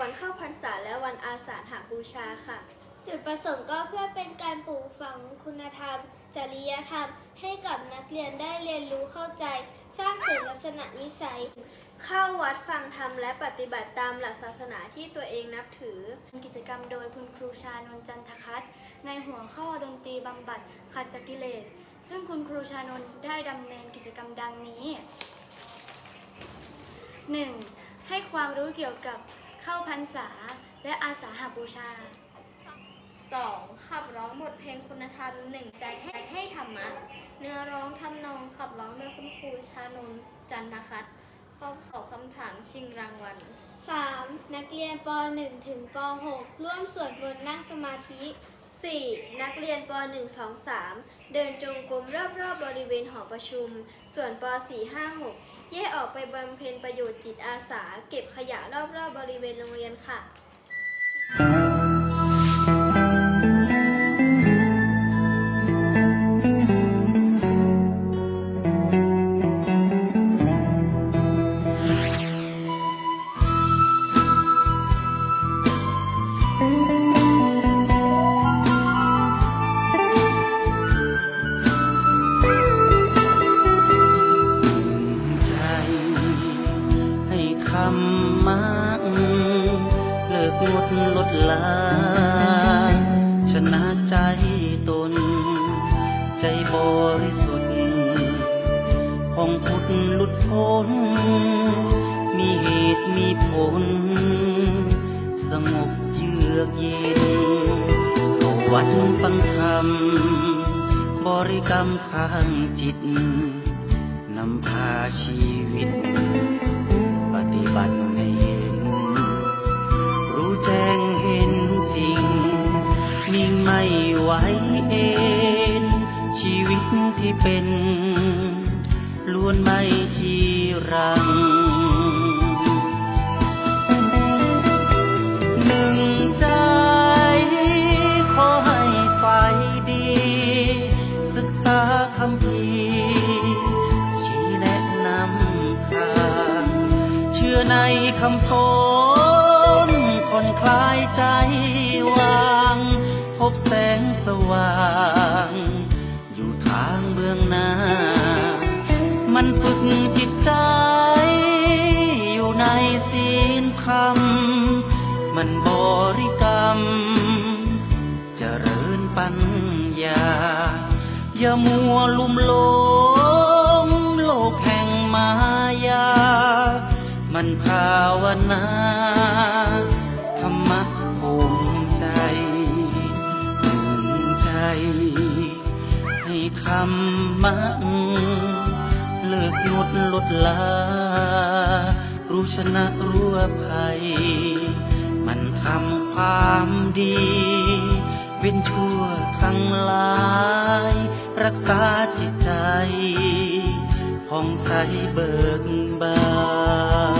วันเข้าพรรษาและวันอาสาฬหบูชาค่ะ จุดประสงค์ก็เพื่อเป็นการปลูกฝังคุณธรรม จริยธรรม ให้กับนักเรียนได้เรียนรู้เข้าใจ สร้างเสริมลักษณะนิสัย เข้าวัดฟังธรรมและปฏิบัติตามหลักศาสนาที่ตัวเองนับถือ กิจกรรมโดยคุณครูชานนท์จันทคัตในหัวข้อดนตรีบำบัดขัดจากกิเลสซึ่งคุณครูชานนท์ได้ดำเนินกิจกรรมดังนี้ 1. ให้ความรู้เกี่ยวกับ เข้าพรรษา และอาสาหบูชา 2. ขับร้องบทเพลงคุณธรรมหนึ่งใจให้ให้ธรรมะ เนื้อร้องทำนองขับร้องโดยคุณครูชานนท์จันทคัตข้อตอบคำถามชิงรางวัล 3. นักเรียนป .1 ถึงป .6 ร่วมสวดมนต์นั่งสมาธิ 4. นักเรียนป .1 2 3 เดินจงกรมรอบๆบบริเวณหอประชุม ส่วนป .4 5 6 แยกออกไปบำเพ็ญประโยชน์จิตอาสา เก็บขยะรอบๆบริเวณโรงเรียนค่ะำมั่งเลิกงดลดลา ชนะใจตน ใจบริสุทธิ์ผ่องพุทธหลุดพ้น มีเหตุมีผล สงบเยือกเย็นเขาวัดฟังธรรม บริกรรมทางจิต นำพาชีวิต ไม่ไหวเอ็นชีวิตที่เป็นล้วนไม่จีรังหนึ่งใจขอให้ไฟดี ศึกษาคำพีชี้แนะนำทางเชื่อในคำสอนผ่อนคลายใจ วาง อยู่ทางเบื้องหน้า มันฝึกจิตใจอยู่ในศีลธรรมมันบริกรรมจเจริญปัญญา อย่ามัวลุ่มหลงโลกแห่งมายา มันภาวนา คำมั่งเลิกงดลดลา รู้ชนะรู้อภัย มันทำความดี เว้นชั่วทั้งหลาย รักษาจิตใจผ่องใสเบิกบาน